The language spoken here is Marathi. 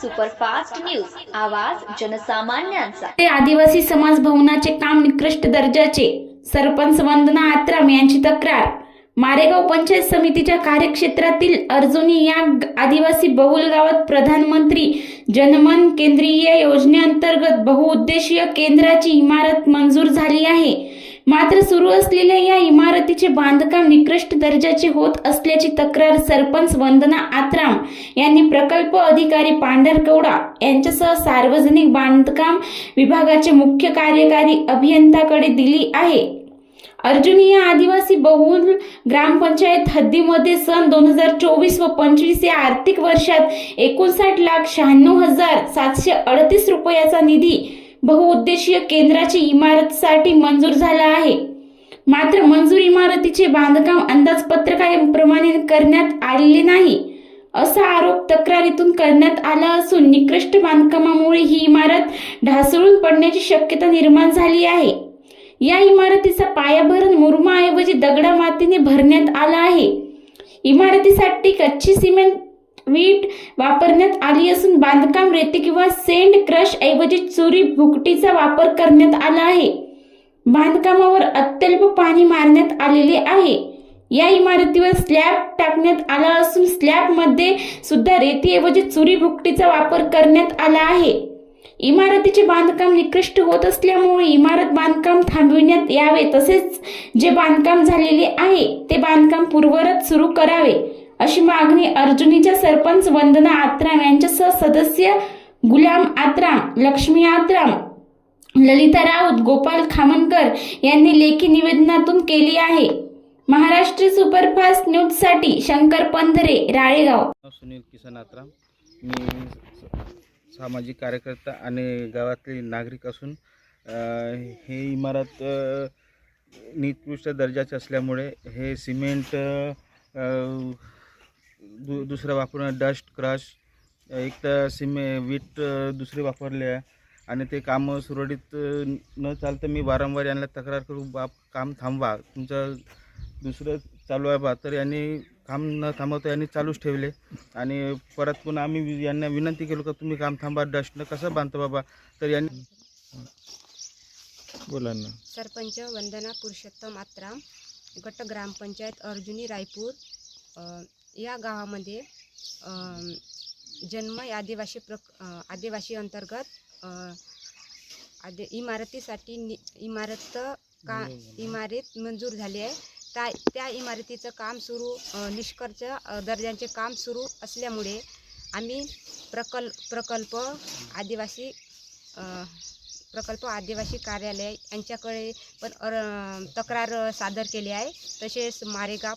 Superfast news. आवाज जनसामान्यांचा. ते आदिवासी समाज भवनाचे काम निकृष्ट दर्जाचे. सरपंच वंदना आत्राम यांची तक्रार. मारेगाव पंचायत समितीच्या कार्यक्षेत्रातील अर्जुनी या आदिवासी बहुल गावात प्रधानमंत्री जनमन केंद्रीय योजनेअंतर्गत बहुउद्देशीय केंद्राची इमारत मंजूर झाली आहे. मात्र सुरू असलेल्या या इमारतीचे बांधकाम निकृष्ट दर्जाचे होत असल्याची तक्रार सरपंच वंदना आत्राम यांनी प्रकल्प अधिकारी पांढरकवडा यांच्यासह सार्वजनिक बांधकाम विभागाचे मुख्य कार्यकारी अभियंताकडे दिली आहे. अर्जुनी या आदिवासी बहुल ग्रामपंचायत हद्दीमध्ये सन दोन हजार चोवीस व पंचवीस या आर्थिक वर्षात एकोणसाठ लाख शहाण्णव हजार सातशे अडतीस रुपयाचा निधी बहुउद्देशीय केंद्राची इमारतीसाठी मंजूर झाला आहे. मात्र मंजूर इमारतीचे बांधकाम अंदाजपत्रकाप्रमाणे करण्यात आलेले नाही असा आरोप तक्रारीतून करण्यात आला असून निकृष्ट बांधकामामुळे ही इमारत ढासळून पडण्याची शक्यता निर्माण झाली आहे. या इमारतीचा पायाभरण मुरमाऐवजी दगडा मातीने भरण्यात आला आहे. इमारतीसाठी कच्ची सिमेंट वीट वापरण्यात आली असून बांधकाम रेती किंवा सेंड क्रश ऐवजी चुरी भुकटीचा वापर करण्यात आला आहे. बांधकामावर अत्यल्प पाणी मारण्यात आलेले आहे. या इमारतीवर स्लॅब टाकण्यात आला असून स्लॅबमध्ये सुद्धा रेतीऐवजी चुरी भुकटीचा वापर करण्यात आला आहे. इमारतीचे बांधकाम निकृष्ट होत असल्यामुळे इमारत बांधकाम थांबविण्यात यावे तसेच जे बांधकाम झालेले आहे ते बांधकाम पूर्वरत सुरू करावे. अशी मागणी अर्जुनीच्या सरपंच वंदना आत्राम यांच्यासह सदस्य गुलाम आत्राम लक्ष्मी आत्राम ललिता राऊत गोपाल खामनकर यांनी लेखी निवेदनातून केली आहे. महाराष्ट्र सुपरफास्ट न्यूजसाठी शंकर पंधरे राळेगाव. सुनील किसन आत्राम. मी सामाजिक कार्यकर्ता आणि गावातले नागरिक असून हे इमारत निकृष्ट दर्जाचे असल्यामुळे हे सिमेंट दु दुसरं वापरून डस्ट क्रश एक तर सिमे वीट दुसरे वापरले आहे. आणि ते काम सुरळीत न चालतं मी वारंवार यांना तक्रार करू बा काम थांबवा. तुमचं दुसरं चालू आहे बा तर यांनी काम न थांबवता यांनी चालूच ठेवले. आणि परत पुन्हा आम्ही वि- यांना विनंती केलो का तुम्ही काम थांबा डस्टनं कसं बांधतो बाबा? तर यांनी बोला ना. सरपंच वंदना पुरुषोत्तम आत्राम गट ग्रामपंचायत अर्जुनी रायपूर या गावामध्ये जन्म या आदिवासी प्रक आदिवासी अंतर्गत आदि इमारतीसाठी नि इमारत का इमारत मंजूर झाली आहे. त्या त्या इमारतीचं काम सुरू निष्कर्ष दर्जांचे काम सुरू असल्यामुळे आम्ही प्रकल्प प्रकल्प आदिवासी प्रकल्प आदिवासी कार्यालय यांच्याकडे पण अर तक्रार सादर केली आहे. तसेच मारेगाव